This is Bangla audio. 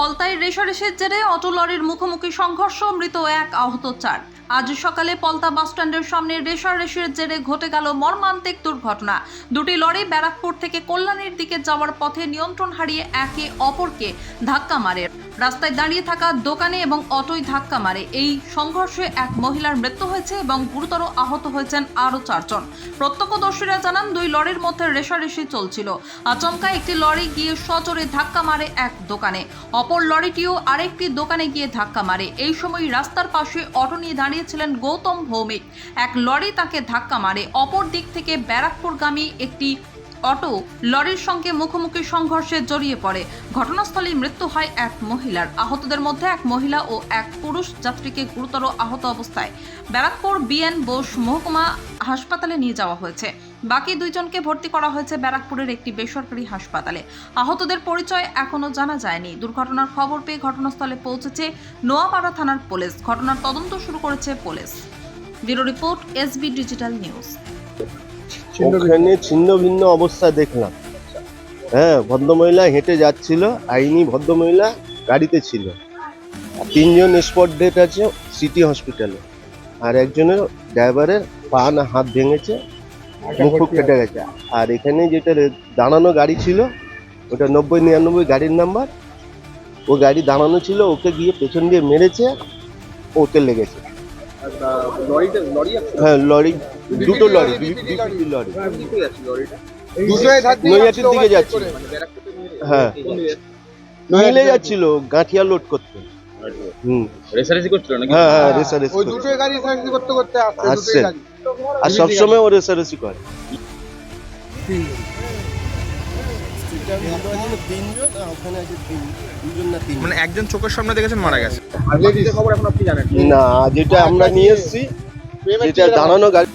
পলতায় রেশারেশির জেরে অটো লরির মুখোমুখি সংঘর্ষ মৃত এক আহত চার। আজ সকালে পলতা বাসস্ট্যান্ডের সামনে রেশারেশির জেরে ঘটে গেল মর্মান্তিক দুর্ঘটনা। দুটি লরি ব্যারাকপুর থেকে কল্যাণীর দিকে যাওয়ার পথে নিয়ন্ত্রণ হারিয়ে একে অপরকে ধাক্কা মারে। রাস্তায় দাঁড়িয়ে থাকা দোকানে এবং অটোই ধাক্কা মারে। এই সংঘর্ষে এক মহিলার মৃত্যু হয়েছে এবং গুরুতর আহত হয়েছেন আরও চারজন। প্রত্যক্ষদর্শীরা জানান, দুই লরির মধ্যে রেশারেশি চলছিল। আচমকা একটি লরি গিয়ে সজোরে ধাক্কা মারে এক দোকানে। অপর লরিটিও আরেকটি দোকানে গিয়ে ধাক্কা মারে। এই সময় রাস্তার পাশে অটো নিয়ে দাঁড়িয়েছিলেন গৌতম ভৌমিক। এক লরি তাকে ধাক্কা মারে। অপর দিক থেকে ব্যারাকপুরগামী একটি অটো, লরির সঙ্গে মুখোমুখি সংঘর্ষে জড়িয়ে পড়ে। ঘটনাস্থলেই মৃত্যু হয় এক মহিলার। আহতদের মধ্যে এক মহিলা ও এক পুরুষ যাত্রীকে গুরুতর আহত অবস্থায়। ব্যারাকপুর বিএন বোস মহকুমা হাসপাতালে নিয়ে যাওয়া হয়েছে। বাকি দুইজনকে ভর্তি করা হয়েছে ব্যারাকপুরের একটি বেসরকারি হাসপাতালে। আহতদের পরিচয় এখনও জানা যায়নি। দুর্ঘটনার খবর পেয়ে ঘটনাস্থলে পৌঁছেছে নোয়াপাড়া থানার পুলিশ। ঘটনার তদন্ত শুরু করেছে police. Bureau report SB digital news. ওখানে ছিন্ন ভিন্ন অবস্থা দেখলাম। হ্যাঁ ভদ্রমহিলা হেঁটে যাচ্ছিল আইনি ভদ্রমহিলা গাড়িতে ছিল। তিনজন স্পট ডেট আছে সিটি হসপিটালে। আর একজনের ড্রাইভারের পা না হাত ভেঙেছে মুখ ফুক কেটে গেছে। আর এখানে যেটা দাঁড়ানো গাড়ি ছিল ওটা নব্বই নিরানব্বই গাড়ির নাম্বার। ও গাড়ি দাঁড়ানো ছিল ওকে গিয়ে পেছন দিয়ে মেরেছে ওকে লেগেছে। হ্যাঁ লরি দুটো লরি লরি নৈহাটির দিকে হ্যাঁ। মিলে যাচ্ছিল গাঁঠিয়া লোড করতে। হুম। রেসারেসি করছিল নাকি? হ্যাঁ হ্যাঁ রেসারেসি ওই দুটোই গাড়ি সার্ভিস করতে করতে আসছে আসছে। আর সবসময় ও রেসারেসি করে। মানে একজন চোখের সামনে দেখেছেন মারা গেছে। আর বাকিদের খবর এখন আপনি জানেন? না যেটা আমরা নিয়ে এসেছি যেটা দাঁড়ানো গাড়ি।